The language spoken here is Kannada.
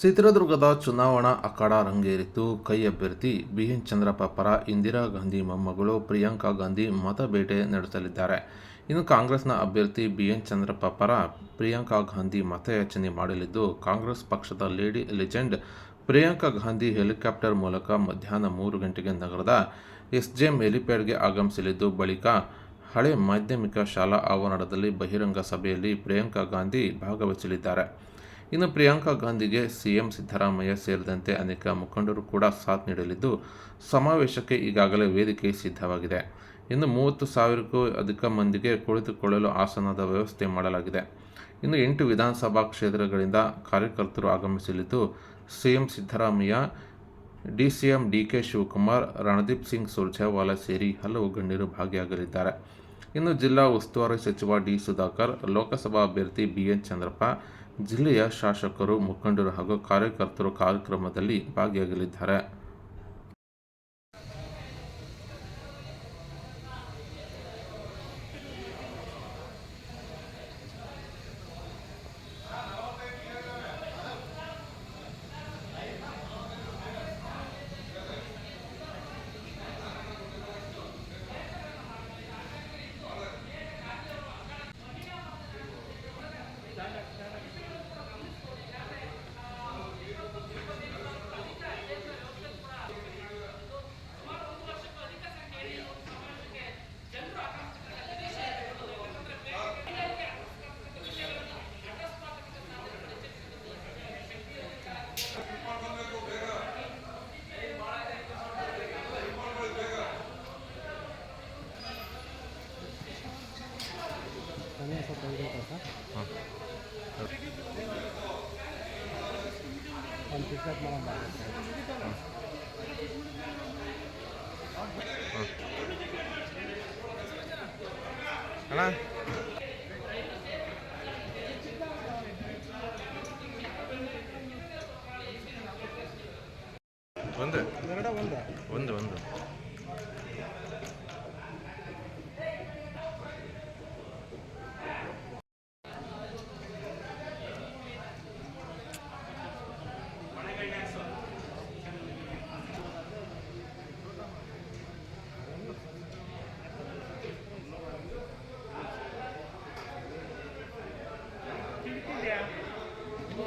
ಚಿತ್ರದುರ್ಗದ ಚುನಾವಣಾ ಅಖಾಡ ರಂಗೇರಿತು ಕೈ ಅಭ್ಯರ್ಥಿ ಬಿಎನ್ ಚಂದ್ರಪ್ಪ ಪರ ಇಂದಿರಾ ಗಾಂಧಿ ಮೊಮ್ಮಗಳು ಪ್ರಿಯಾಂಕಾ ಗಾಂಧಿ ಮತಬೇಟೆ ನಡೆಸಲಿದ್ದಾರೆ. ಇನ್ನು ಕಾಂಗ್ರೆಸ್ನ ಅಭ್ಯರ್ಥಿ ಬಿಎನ್ ಚಂದ್ರಪ್ಪ ಪರ ಪ್ರಿಯಾಂಕಾ ಗಾಂಧಿ ಮತಯಾಚನೆ ಮಾಡಲಿದ್ದು, ಕಾಂಗ್ರೆಸ್ ಪಕ್ಷದ lady legend Priyanka Gandhi helicopter ಮೂಲಕ ಮಧ್ಯಾಹ್ನ ಮೂರು ಗಂಟೆಗೆ ನಗರದ ಎಸ್ಜೆಎಂ ಹೆಲಿಪ್ಯಾಡ್ಗೆ ಆಗಮಿಸಲಿದ್ದು, ಬಳಿಕ ಹಳೆ ಮಾಧ್ಯಮಿಕ ಶಾಲಾ ಆವರಣದಲ್ಲಿ ಬಹಿರಂಗ ಸಭೆಯಲ್ಲಿ ಪ್ರಿಯಾಂಕಾ ಗಾಂಧಿ ಭಾಗವಹಿಸಲಿದ್ದಾರೆ. ಇನ್ನು ಪ್ರಿಯಾಂಕಾ ಗಾಂಧಿಗೆ ಸಿಎಂ ಸಿದ್ದರಾಮಯ್ಯ ಸೇರಿದಂತೆ ಅನೇಕ ಮುಖಂಡರು ಕೂಡ ಸಾಥ್ ನೀಡಲಿದ್ದು, ಸಮಾವೇಶಕ್ಕೆ ಈಗಾಗಲೇ ವೇದಿಕೆ ಸಿದ್ಧವಾಗಿದೆ. ಇನ್ನು ಮೂವತ್ತು ಸಾವಿರಕ್ಕೂ ಅಧಿಕ ಮಂದಿಗೆ ಕುಳಿತುಕೊಳ್ಳಲು ಆಸನದ ವ್ಯವಸ್ಥೆ ಮಾಡಲಾಗಿದೆ. ಇನ್ನು ಎಂಟು ವಿಧಾನಸಭಾ ಕ್ಷೇತ್ರಗಳಿಂದ ಕಾರ್ಯಕರ್ತರು ಆಗಮಿಸಲಿದ್ದು, CM Siddaramaiah D C DCM DK Shivakumar, Randeep Singh Surjewala ಸೇರಿ ಹಲವು ಗಣ್ಯರು ಭಾಗಿಯಾಗಲಿದ್ದಾರೆ. ಇನ್ನು ಜಿಲ್ಲಾ ಉಸ್ತುವಾರಿ ಸಚಿವ ಡಿ ಸುಧಾಕರ್, ಲೋಕಸಭಾ ಅಭ್ಯರ್ಥಿ ಬಿ ಎನ್ ಚಂದ್ರಪ್ಪ, ಜಿಲ್ಲೆಯ ಶಾಸಕರು ಮುಖಂಡರು ಹಾಗೂ ಕಾರ್ಯಕರ್ತರು ಕಾರ್ಯಕ್ರಮದಲ್ಲಿ ಭಾಗಿಯಾಗಲಿದ್ದಾರೆ. ನನಗೆ ಸ್ವಲ್ಪ ಇರುತ್ತೆ ಸರ್? ಒಂದು ಟಿಕೆಟ್ ಮಾಡೋಣ ಅಣ್ಣ? ಒಂದು? ಎರಡ ಒಂದು? ಒಂದು ಒಂದು. होत्या